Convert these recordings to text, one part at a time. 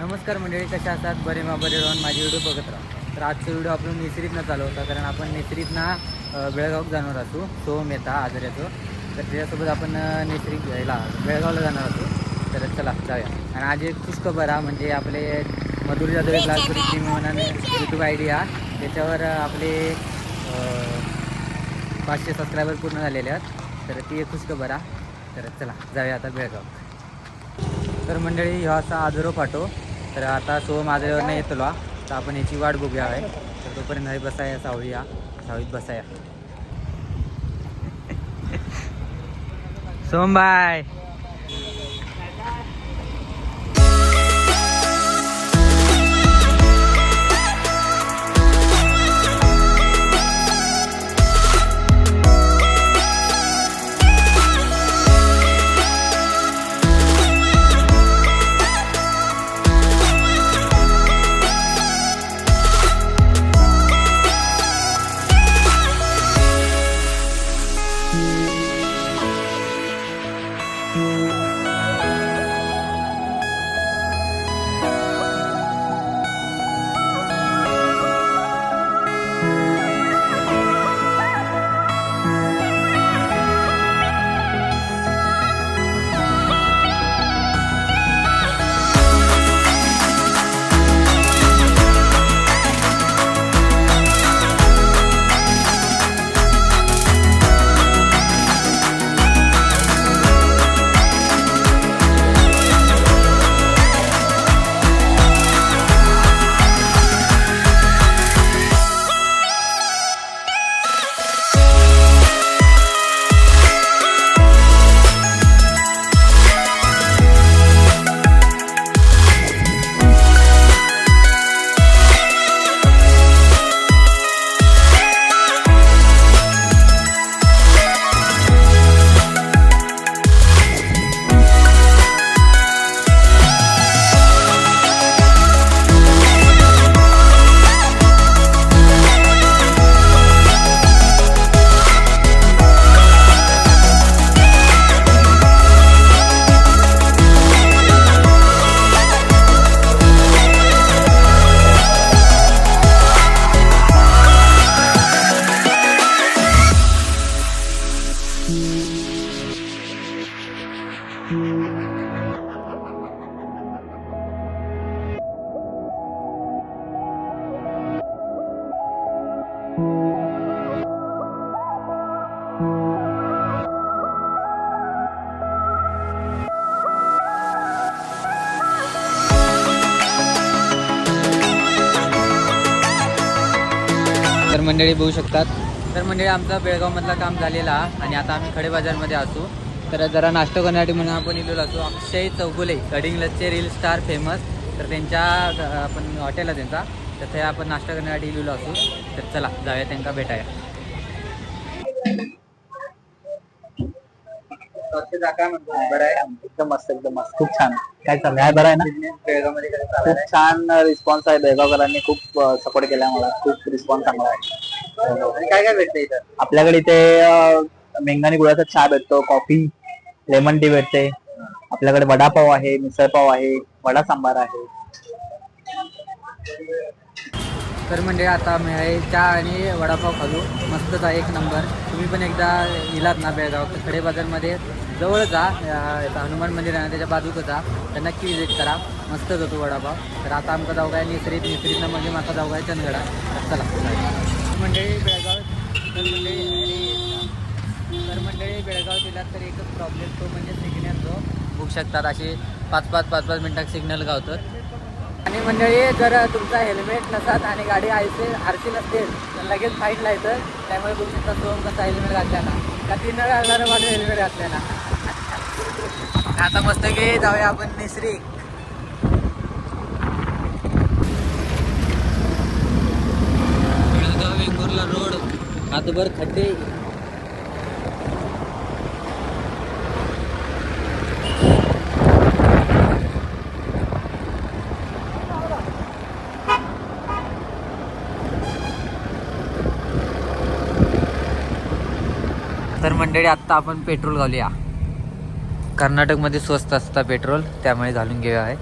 नमस्कार मंडळी कशा असतात बरे मा बरे राहून माझी व्हिडिओ बघत राहा. तर आजचा व्हिडिओ आपण निसरीतनं चालू होता कारण आपण निसरीतनं बेळगाव जाणार असू. सोम येता आजऱ्याचं तर त्याच्यासोबत आपण अ, निसरी बेळगावला जाणार असू. तर चला जाऊया. आणि आज एक खुश खबर हा म्हणजे आपले मधुर जाधव क्लासवरील टीम म्हणून यूट्यूब आय डी हा. त्याच्यावर आपले पाचशे सबस्क्रायबर पूर्ण झालेले आहेत. तर ती एक खुश खबर हा. तर चला जाऊया आता बेळगाव तर मंडळी ह्यो असा आजरो फाटो. तर आता सोम नाही येतो तर आपण याची वाट बघूया आहे तर तोपर्यंत हरी बसाया सावळीया सावळीत बसाया. सोमबाय तर मंडळी बघू शकतात. तर मंडळी आमचा बेळगावमधला काम झालेला आणि आता आम्ही खडे बाजारमध्ये असू. तर जरा नाश्ता करण्यासाठी म्हणून आपण इलेलो असू अक्षय चौगुले गडिंग लच्चे रील स्टार फेमस तर त्यांच्या आपण हॉटेल आहे त्यांचा. तर ते आपण नाश्ता करण्यासाठी इलेलो असू तर चला जाऊया त्यांना भेटाया बरं आहे. एकदम मस्त एकदम मस्त. खूप छान. काय चाललंय? आहे बरं आहे ना? बेळगावमध्ये कसं खूप चाललंय? छान रिस्पॉन्स आहे. बेळगावकरांनी खूप सपोर्ट केला मला खूप रिस्पॉन्स चांगला आहे आणि काय काय भेटतं इथं? आपल्याकडे इथे मेंगानी गुळाचा चहा भेटतो कॉफी लेमन टी भेटते. आपल्याकडे वडापाव आहे मिसळपाव आहे वडा सांबार आहे. तर म्हणजे आता मी आहे चहा आणि वडापाव खालो मस्तच आहे एक नंबर. तुम्ही पण एकदा गेलात ना बेळगाव तर खडे बाजारमध्ये जवळ जा. हनुमान मंदिर आहे त्याच्या बाजूक जा. तर नक्की विजिट करा. मस्तच होतो वडापाव. तर आता आमका जाऊ काय निसरीत निसरीतनं म्हणजे माका जाऊ काय चंदगडा. चला. म्हणजे बेळगाव तर म्हणजे मंडळी बेळगाव जिल्ह्यात तर एकच प्रॉब्लेम तो म्हणजे सिग्नलचो बघू शकतात असे पाच पाच पाच पाच मिनिटात सिग्नल गावतात. आणि मंडळी जर तुमचा हेल्मेट नसात आणि गाडी आयसे आरसी नसतील तर लगेच फाईन लायचं त्यामुळे बघू शकता सोम कसा हेल्मेट घातल्याला का तीन हजार माझं हेल्मेट घातल्याला आता मस्त की जाऊया आपण निसरी वेंगुर्ला रोड. हातभर खड्डे. मंडळी आत्ता आपण पेट्रोल घालूया. कर्नाटकमध्ये स्वस्त असतं पेट्रोल त्यामुळे घालून घेऊया आहे.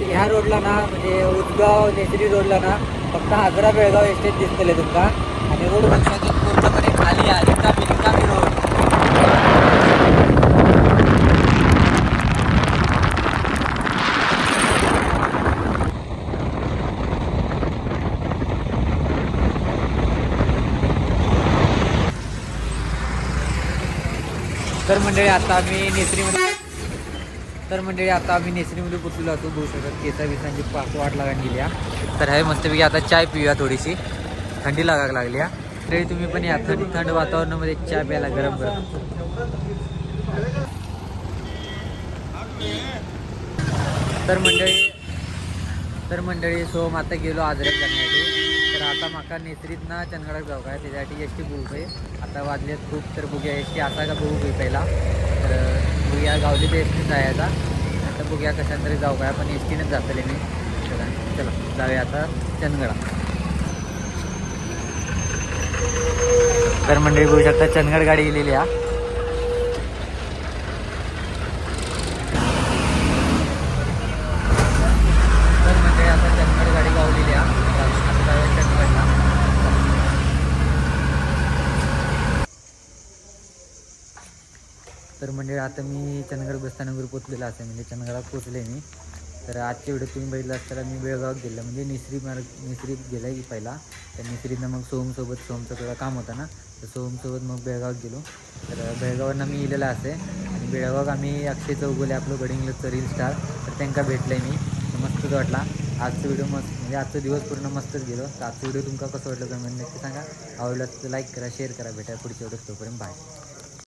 ह्या रोडला ना म्हणजे उदगाव नेत्री रोडला ना फक्त आग्रा बेळगाव एस्टेट दिसतले तुमका. आणि रोड तर मंडळी आता आम्ही नेसरीमध्ये तर मंडळी आता आम्ही नेसरीमध्ये पोचलो होतो बघू शकत केसा विसांची पाक वाट लागायला गेली तर हे मस्तपैकी आता चाय पिऊया थोडीशी. थंडी लागायला लागली आहे. तरी तुम्ही पण या. थंड थंड वातावरणामध्ये चाय प्यायला गरम गरम तर मंडळी तर मंडळी सोम आता गेलो आजऱ्यात करण्यासाठी आता माका नेसरीत ना चंदगडात जाऊ काय? त्याच्यासाठी एस टी बुक आहे आता वाजलेत खूप तर बघूया एस टी असा का बघू काही पहिला? तर बघूया गावली ते एस टी जायचा आता. बघूया कशाने तरी जाऊ काय पण एस टीनेच जातले मी. चला जाऊया आता चंदगडा. तर मंडळी बघू शकता चंदगड गाडी गेलेली आहे तर म्हणजे आता चंदगड गाडी गावलेली आहे आता जाऊया चंदगडला म्हणजे आता मी चंदगड बसस्थानकावर पोचलेला असेल म्हणजे चंदगडात पोचले मी. तर आजच्या व्हिडिओ तुम्ही बघितला असताना मी बेळगावात गेलो. म्हणजे निसरी मार्ग निसरीत गेला की पहिला. तर निसरीतनं मग सोमसोबत सोमचं थोडं काम होतं ना. तर सोमसोबत मग बेळगावात गेलो. तर बेळगावांना मी इलेला असे आणि बेळगावात आम्ही अक्षय चौगुले आपलं गडिंगलचं रील स्टार तर त्यांना भेटलं आहे मी मस्तच वाटला. आजचा व्हिडिओ मस्त म्हणजे आजचा दिवस पूर्ण मस्तच गेलो. तर आजचा व्हिडिओ तुमका कसं वाटलं कमेंट नक्की सांगा. आवडलं तर लाईक करा शेअर करा. भेटा पुढच्या व्हिडिओ तोपर्यंत बाय